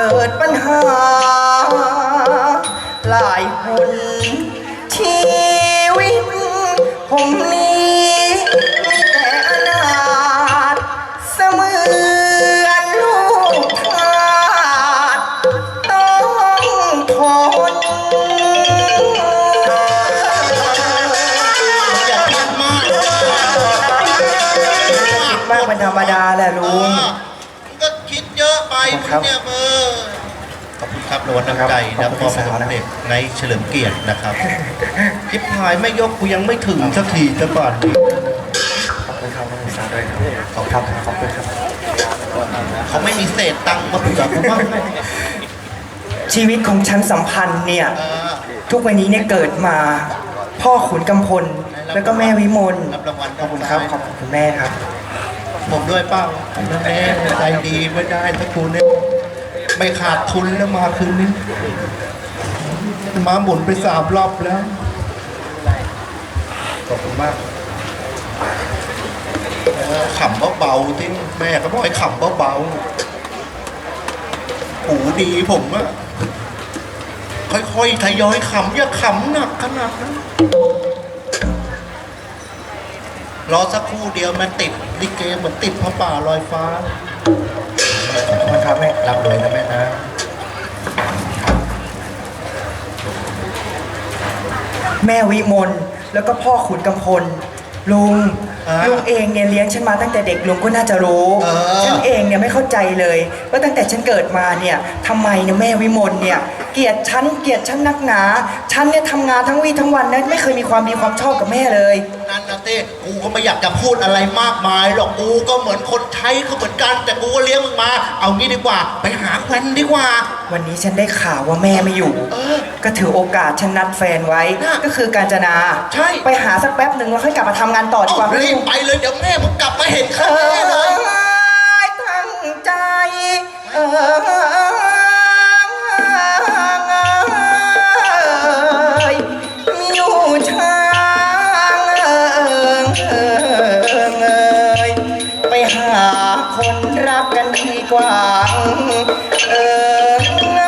เกิดปัญหา หลายคนชีวิต ผมนี้มีแต่อนาถเสมือนลูกทาดต้องทนมากเป็นธรรมดาแหละลุง ไปขอบคุณครับมึงเนี่ยเออขอบคุณครับรางวัลน้ำใจครันะบมอบให้ขอบคุณครับกับเด็กในเฉลิมเกียรตินะครับทิพายไม่ยกกูยังไม่ถึงสักทีจะก่อนขอบคุณครับนักศึกษาด้วยครับขอบคุณครับขอบคุณครับเขาไม่มีเศษตังค์มาเผื่อกูบ้างไหมชีวิตของฉันสัมพันธ์เนี่ยเออทุกวันนี้เนี่ยเกิดมา พ่อขุนกำพล แล้วก็แม่วิมลรับรางวัลขอบคุณครับขอบคุณคุณแม่ครับ ผมด้วยเป้าแม่ใจดีไม่ได้ถ้าคุณเนี่ยไม่ขาดทุนแล้วมาคืนนี้ มาหมุนไปสามรอบแล้ว ขอบคุณมากขำเบาๆที่แม่ก็บอกให้ขำเบาๆหูดีผมอะค่อยๆทยอยขำอย่าขำหนักขนาดนั้น รอสักครู่เดียวมันติดลิเกเหมือนติดพระป่าลอยฟ้าขอบคุณครับแม่รับเลยนะแม่นะแม่วิมลแล้วก็พ่อขุนกำพลลุงอ่าลุงเองเนี่ยเลี้ยงฉันมาตั้งแต่เด็กลุงก็น่าจะรู้เออ ฉันเองเนี่ยไม่เข้าใจเลยว่าตั้งแต่ฉันเกิดมาเนี่ยทำไมเนี่ยแม่วิมลเนี่ยเกลียดฉันเกลียดฉันนักหนาฉันเนี่ยทำงานทั้งวี่ทั้งวันนะไม่เคยมีความดีความชอบกับแม่เลย นั่นนะเต้กูก็ไม่อยากจะพูดอะไรมากมายหรอกกูก็เหมือนคนใช้ก็เหมือนกันแต่กูก็เลี้ยงมึงมา เอางี้ดีกว่า ไปหาแควนดีกว่า วันนี้ฉันได้ข่าวว่าแม่ไม่อยู่ เออ ก็ถือโอกาสฉันนัดแฟนไว้ น่ะก็คือการจนาใช่ ไปหาสักแป๊บหนึ่งแล้วค่อยกลับมาทำงานต่อดีเอากว่าไหมรีบลุงไปเลยเดี๋ยวแม่มึงกลับมาเห็นเอข้าแน่เคนรักกันดีกว่า เออ